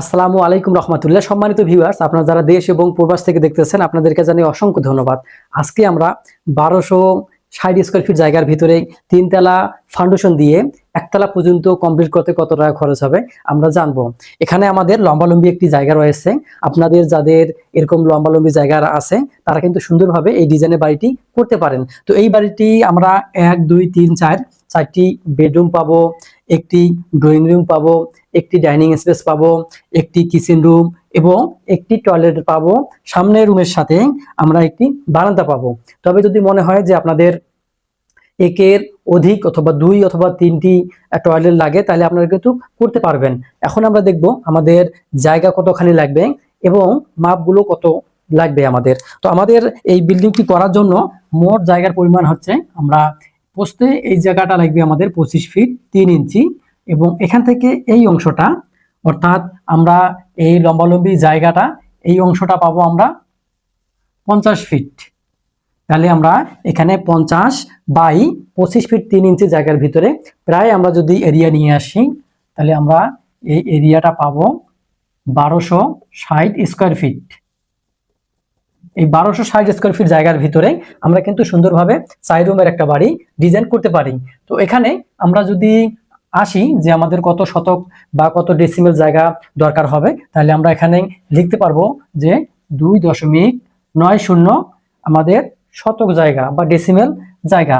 আসসালামু আলাইকুম রহমতুল্লাহ। সম্মানিত ভিউয়ার্স আপনারা যারা দেশ এবং প্রবাস থেকে দেখতেছেন, আপনাদেরকে জানাই অসংখ্য ধন্যবাদ। আজকে আমরা বারোশো ষাট স্কোয়ার ফিট জায়গার ভিতরে তিনতলা ফাউন্ডেশন দিয়ে একতলা পর্যন্ত কমপ্লিট করতে কত টাকা খরচ হবে, আমরা জানব। এখানে আমাদের লম্বালম্বি একটি জায়গা রয়েছে। আপনাদের যাদের এরকম লম্বালম্বি জায়গা আছে, তারা কিন্তু সুন্দরভাবে এই ডিজাইনের বাড়িটি করতে পারেন। তো এই বাড়িটি আমরা এক, দুই, তিন, চার, চারটি বেডরুম পাবো, একটি ড্রয়িং রুম পাবো একটি ডাইনিং স্পেস পাবো, একটি কিচেন রুম এবং একটি টয়লেট পাবো। সামনের রুমের সাথে আমরা একটি বারান্দা পাবো। তবে যদি মনে হয় যে আপনাদের একের অধিক অথবা দুই অথবা তিনটি টয়লেট লাগে, তাহলে আপনারা কিন্তু করতে পারবেন। এখন আমরা দেখব আমাদের জায়গা কতখানি লাগবে এবং মাপগুলো কত লাগবে আমাদের। তো আমাদের এই বিল্ডিংটি করার জন্য মোট জায়গার পরিমাণ হচ্ছে, আমরা পোস্তে এই জায়গাটা লাগবে আমাদের পঁচিশ ফিট তিন ইঞ্চি। এবং এখান থেকে এই অংশটা, অর্থাৎ আমরা এই লম্বালম্বি জায়গাটা, এই অংশটা পাবো আমরা পঞ্চাশ ফিট তাহলে আমরা এখানে পঞ্চাশ বাই পঁচিশ ফিট তিন ইঞ্চি জায়গার ভিতরে প্রায় আমরা যদি এরিয়া নিয়ে আসি, তাহলে আমরা এই এরিয়াটা পাবো বারোশো ষাট স্কোয়ার ফিট এই বারোশো ষাট স্কোয়ার ফিট জায়গার ভিতরে আমরা কিন্তু সুন্দরভাবে চাই রুমের একটা বাড়ি ডিজাইন করতে পারি। তো এখানে আমরা যদি আসি যে আমাদের কত শতক বা কত ডেসিমেল জায়গা দরকার হবে, তাহলে আমরা এখানে লিখতে পারব যে দুই দশমিক নয় শূন্য আমাদের শতক জায়গা বা ডেসিমেল জায়গা।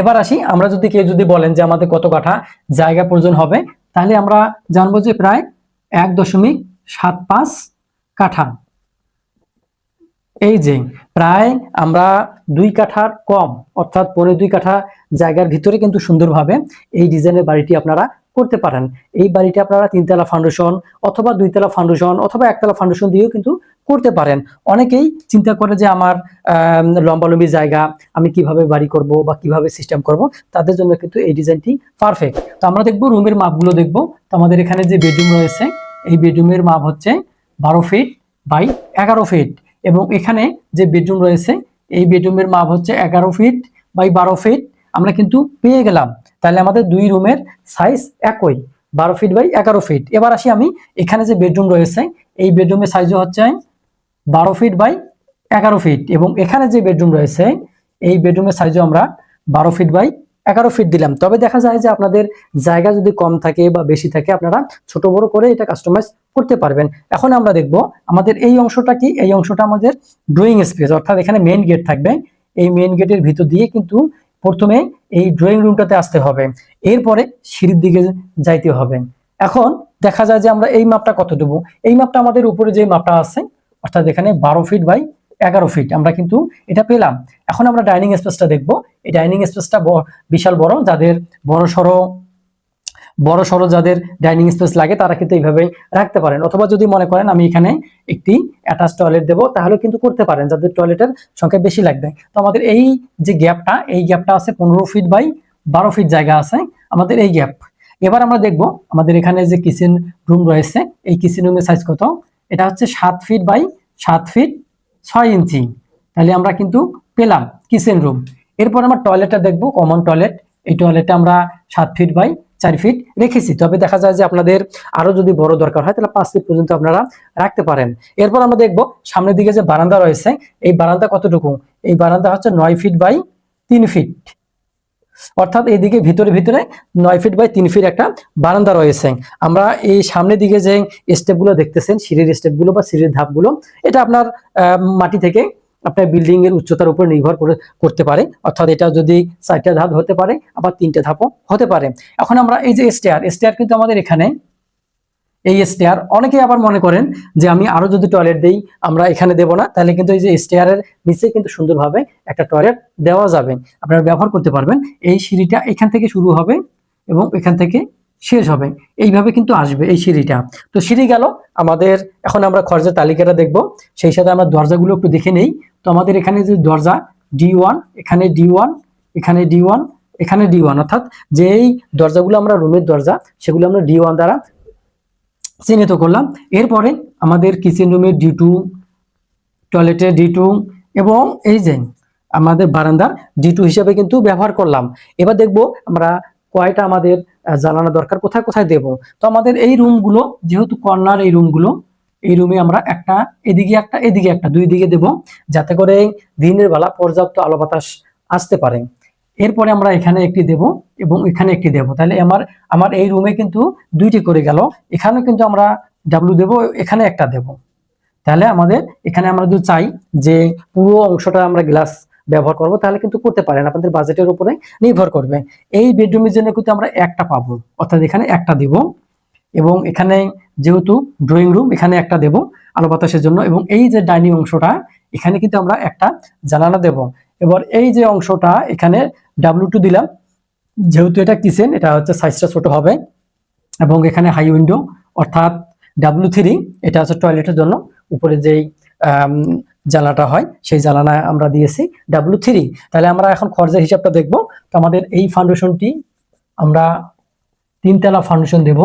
এবার আসি, আমরা যদি কেউ যদি বলেন যে আমাদের কত কাঠা জায়গা প্রয়োজন হবে, তাহলে আমরা জানব যে প্রায় এক দশমিক সাত পাঁচ কাঠা। এই যে, প্রায় আমরা দুই কাঠার কম, অর্থাৎ পরে দুই কাঠা জায়গার ভিতরে কিন্তু সুন্দরভাবে এই ডিজাইনের বাড়িটি আপনারা করতে পারেন। এই বাড়িটি আপনারা তিনতলা ফাউন্ডেশন অথবা দুইতলা ফাউন্ডেশন অথবা একতলা ফাউন্ডেশন দিয়েও কিন্তু করতে পারেন। অনেকেই চিন্তা করে যে আমার লম্বালম্বি জায়গা, আমি কীভাবে বাড়ি করব বা কীভাবে সিস্টেম করব, তাদের জন্য কিন্তু এই ডিজাইনটি পারফেক্ট তো আমরা দেখব, রুমের মাপগুলো দেখব। তো আমাদের এখানে যে বেডরুম রয়েছে, এই বেডরুমের মাপ হচ্ছে বারো ফিট বাই এগারো ফিট এবং এখানে যে বেডরুম রয়েছে, এই বেডরুমের মাপ হচ্ছে এগারো ফিট বাই বারো ফিট। আমরা কিন্তু পেয়ে গেলাম। তাহলে আমাদের দুই রুমের সাইজ একই, বারো ফিট বাই এগারো ফিট। এবার আসি আমি এখানে যে বেডরুম রয়েছে, এই বেডরুমের সাইজও হচ্ছে বারো ফিট বাই এগারো ফিট। এবং এখানে যে বেডরুম রয়েছে, এই বেডরুমের সাইজও আমরা বারো ফিট বাই এগারো ফিট দিলাম। তবে দেখা যায় যে আপনাদের জায়গা যদি কম থাকে বা বেশি থাকে, আপনারা ছোট বড় করে এটা কাস্টমাইজ করতে পারবেন। এখন আমরা দেখব আমাদের এই অংশটা কি? এই অংশটা আমাদের ড্রয়িং স্পেস অর্থাৎ এখানে মেইন গেট থাকবে। এই মেইন গেটের ভিতর দিয়ে কিন্তু প্রথমে এই ড্রয়িং রুমটাতে আসতে হবে। এরপরে সিঁড়ির দিকে যাইতে হবে। এখন দেখা যায় যে আমরা এই মাপটা কত দেবো? এই মাপটা আমাদের উপরে যে মাপটা আছে, অর্থাৎ এখানে বারো ফিট বাই এগারো ফিট আমরা কিন্তু এটা পেলাম। এখন আমরা ডাইনিং স্পেসটা দেখব। এই ডাইনিং স্পেসটা বিশাল বড়, যাদের বড় সড়ো বড় সড়ো যাদের ডাইনিং স্পেস লাগে, তারা কিন্তু এইভাবে রাখতে পারেন। অথবা যদি মনে করেন আমি এখানে একটি অ্যাটাচ টয়লেট দেবো, তাহলে কিন্তু করতে পারেন, যাদের টয়লেটের সংখ্যা বেশি লাগবে। তো আমাদের এই যে গ্যাপটা এই গ্যাপটা আছে পনেরো ফিট বাই বারো ফিট জায়গা আছে, আমাদের এই গ্যাপ এবার আমরা দেখব আমাদের এখানে যে কিচেন রুম রয়েছে, এই কিচেন রুমের সাইজ কত? এটা হচ্ছে সাত ফিট বাই সাত ফিট ছয় ইঞ্চি। তাহলে আমরা কিন্তু পেলাম কিচেন রুম। এরপর আমরা টয়লেটটা দেখব কমন টয়লেট এই টয়লেটটা আমরা সাত ফিট বাই চার ফিট রেখেছি। তবে দেখা যায় যে আপনাদের আরও যদি বড় দরকার হয়, তাহলে পাঁচ ফিট পর্যন্ত আপনারা রাখতে পারেন। এরপর আমরা দেখব সামনের দিকে যে বারান্দা রয়েছে, এই বারান্দা কতটুকু? এই বারান্দা হচ্ছে নয় ফিট বাই তিন ফিট অর্থাৎ এইদিকে ভিতরে ভিতরে নয় ফিট বাই তিন ফিট একটা বারান্দা রয়েছে। আমরা এই সামনের দিকে যে স্টেপগুলো দেখতেছেন, সিঁড়ির স্টেপগুলো বা সিঁড়ির ধাপগুলো, এটা আপনার মাটি থেকে আপনার বিল্ডিং এর উচ্চতার উপর নির্ভর করে করতে পারে। অর্থাৎ এটা যদি চারটা ধাপ হতে পারে, আবার তিনটা ধাপও হতে পারে। এখন আমরা এই যে স্টেয়ার স্টেয়ার কিন্তু আমাদের এখানে এই স্টেয়ার অনেকেই আবার মনে করেন যে আমি আরও যদি টয়লেট দেই, আমরা এখানে দেব না। তাহলে কিন্তু এই যে স্টেয়ারের নিচে কিন্তু সুন্দরভাবে একটা টয়লেট দেওয়া যাবে। আপনারা ব্যবহার করতে পারবেন। এই সিঁড়িটা এখান থেকে শুরু হবে এবং এখান থেকে শেষ হবে। এইভাবে কিন্তু আসবে এই সিঁড়িটা। তো সিঁড়ি গেল। আমাদের এখন আমরা খরচের তালিকাটা দেখব। সেই সাথে আমরা দরজাগুলো একটু দেখে নেই। তো আমাদের এখানে যে দরজা ডি ওয়ান এখানে ডি ওয়ান এখানে ডি ওয়ান এখানে ডি ওয়ান অর্থাৎ যেই দরজাগুলো আমরা রুমের দরজা, সেগুলো আমরা ডি ওয়ান দ্বারা চিহ্নিত করলাম। এরপরে আমাদের কিচেন রুমের ডি টু টয়লেটের ডি টু এবং এই যে আমাদের বারান্দার ডি টু হিসাবে কিন্তু ব্যবহার করলাম। এবার দেখব আমরা কয়টা আমাদের জানানো দরকার, কোথায় কোথায় দেব? তো আমাদের এই রুমগুলো যেহেতু কর্নার এই রুমগুলো এই রুমে আমরা একটা এদিকে একটা এদিকে একটা, দুই দিকে দেব, যাতে করে দিনের বেলা পর্যাপ্ত আলো বাতাস আসতে পারে। এরপরে আমরা এখানে একটি দেব এবং এখানে একটি দেব। তাহলে আমার আমার এই রুমে কিন্তু দুইটি করে গেল। এখানে কিন্তু আমরা ডাব্লু দেব, এখানে একটা দেব। তাহলে আমাদের এখানে আমরা যদি চাই যে পুরো অংশটা আমরা গ্লাস ব্যবহার করব, তাহলে কিন্তু করতে পারেন। আপনাদের বাজেটের উপরে নির্ভর করবে। এই বেডরুমের জন্য কিন্তু আমরা একটা পাবো। অর্থাৎ এখানে একটা দিব এবং এখানে যেহেতু ড্রয়িং রুম এখানে একটা দেব আলো বাতাসের জন্য এবং এই যে ডাইনিং অংশটা, এখানে কিন্তু আমরা একটা জানালা দেব। এবার এই যে অংশটা, এখানে ডাব্লু টু দিলাম। যেহেতু এটা কিচেন এটা হচ্ছে সাইজটা ছোট হবে। এবং এখানে হাই উইন্ডো অর্থাৎ ডাব্লু থ্রি এটা হচ্ছে টয়লেটের জন্য। উপরে যেই আম, জানালাটা হয় সেই জ্বালানা আমরা দিয়েছি ডাব্লু থ্রি তাহলে আমরা এখন খরচের হিসাবটা দেখব। তো আমাদের এই ফাউন্ডেশনটি আমরা তিনতলা ফাউন্ডেশন দেব।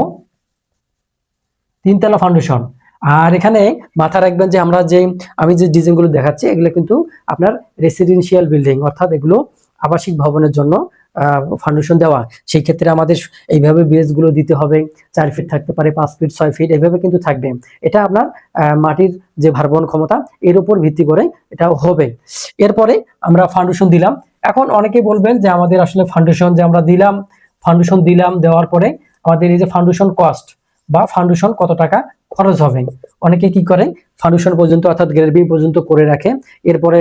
তিনতলা ফাউন্ডেশন আর এখানে মাথা রাখবেন যে আমরা যে আমি যে ডিজাইনগুলো দেখাচ্ছি এগুলো কিন্তু আপনার রেসিডেন্সিয়াল বিল্ডিং অর্থাৎ এগুলো আবাসিক ভবনের জন্য ফাউন্ডেশন দেওয়া। সেই ক্ষেত্রে আমাদের এইভাবে বেসগুলো দিতে হবে, চার ফিট থাকতে পারে, পাঁচ ফিট ছয় ফিট এইভাবে কিন্তু থাকবে। এটা আপনার মাটির যে ভারবহন ক্ষমতা, এর উপর ভিত্তি করে এটা হবে। এরপরে আমরা ফাউন্ডেশন দিলাম। এখন অনেকেই বলবেন যে আমাদের আসলে ফাউন্ডেশন যে আমরা দিলাম ফাউন্ডেশন দিলাম, দেওয়ার পরে আমাদের এই যে ফাউন্ডেশন কস্ট বা ফাউন্ডেশন কত টাকা খরচ হবে। অনেকে কি করে? ফাউন্ডেশন পর্যন্ত অর্থাৎ গ্রেভি পর্যন্ত করে রাখে। এরপরে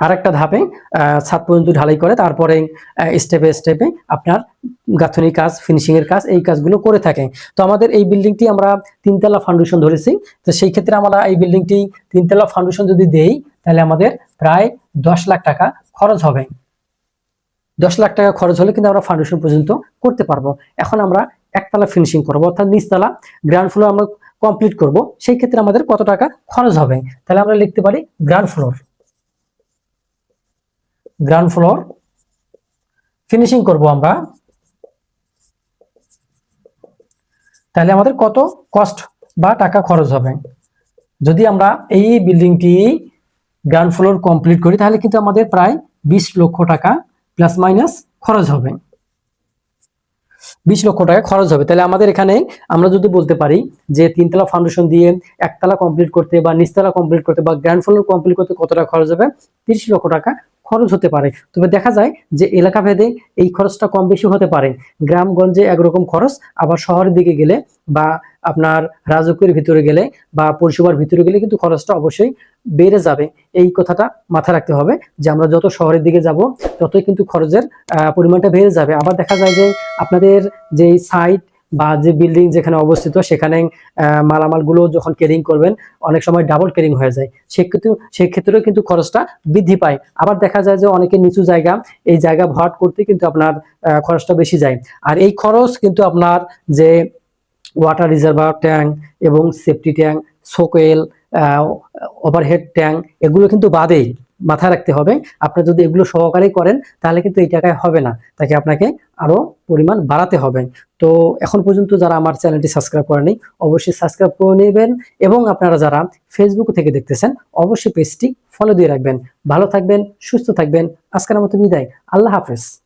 আরেকটা ধাপে আহ, ছাদ পর্যন্ত ঢালাই করে তারপরে স্টেপে স্টেপে আপনার গাঁথনি কাজ ফিনিশিং এর কাজ এই কাজগুলো করে থাকে তো আমাদের এই বিল্ডিংটি আমরা তিনতলা ফাউন্ডেশন ধরেছি। তো সেই ক্ষেত্রে আমরা এই বিল্ডিংটি তিনতলা ফাউন্ডেশন যদি দেই তাহলে আমাদের প্রায় দশ লাখ টাকা খরচ হবে। দশ লাখ টাকা খরচ হলে কিন্তু আমরা ফাউন্ডেশন পর্যন্ত করতে পারব। এখন আমরা একতলা ফিনিশিং করব অর্থাৎ নিচতলা গ্রাউন্ড ফ্লোর আমরা কমপ্লিট করব। সেই ক্ষেত্রে আমাদের কত টাকা খরচ হবে? তাহলে আমরা লিখতে পারি ground floor ground floor finishing করব আমরা। তাহলে আমাদের কত কস্ট বা টাকা খরচ হবে? যদি আমরা এই বিল্ডিংটি গ্রাউন্ড ফ্লোর কমপ্লিট করি, তাহলে কিন্তু আমাদের প্রায় বিশ লক্ষ টাকা প্লাস মাইনাস খরচ হবে। বিশ লক্ষ টাকা খরচ হবে। তাহলে আমাদের এখানে আমরা যদি বলতে পারি যে তিনতলা ফাউন্ডেশন দিয়ে একতলা কমপ্লিট করতে বা নিচতলা কমপ্লিট করতে বা গ্র্যান্ড ফ্লোর কমপ্লিট করতে কত টাকা খরচ হবে? তিরিশ লক্ষ টাকা খরচ হতে পারে। তবে দেখা যায় যে এলাকা ভেদে এই খরচটা কম বেশি হতে পারে। গ্রামগঞ্জে একরকম খরচ, আবার শহরের দিকে গেলে বা আপনার রাজকীয়ের ভিতরে গেলে বা পরিষেবার ভিতরে গেলে কিন্তু খরচটা অবশ্যই বেড়ে যাবে। এই কথাটা মাথায় রাখতে হবে যে আমরা যত শহরের দিকে যাব, ততই কিন্তু খরচের পরিমাণটা বেড়ে যাবে। আবার দেখা যায় যে আপনাদের যে সাইট বা যে বিল্ডিং যেখানে অবস্থিত, সেখানে মালামালগুলো যখন কেরিং করবেন, অনেক সময় ডাবল কেরিং হয়ে যায়। সেক্ষেত্রে সেক্ষেত্রেও কিন্তু খরচটা বৃদ্ধি পায়। আবার দেখা যায় যে অনেকে নিচু জায়গা, এই জায়গা ভরাট করতে কিন্তু আপনার খরচটা বেশি যায়। আর এই খরচ কিন্তু আপনার যে ওয়াটার রিজার্ভার ট্যাঙ্ক এবং safety tank soak well overhead tank এগুলো কিন্তু বাদেই। মাথায় রাখতে হবে। আপনি যদি এগুলো সহকারে করেন, তাহলে কিন্তু এই টাকায় হবে না। তাকে আপনাকে আরও পরিমাণ বাড়াতে হবে। তো এখন পর্যন্ত যারা আমার চ্যানেলটি সাবস্ক্রাইব করেনি অবশ্যই সাবস্ক্রাইব করে নেবেন এবং আপনারা যারা ফেসবুক থেকে দেখতেছেন, অবশ্যই পেজটি ফলো দিয়ে রাখবেন। ভালো থাকবেন, সুস্থ থাকবেন। আজকের মতো বিদায়। আল্লাহ হাফেজ।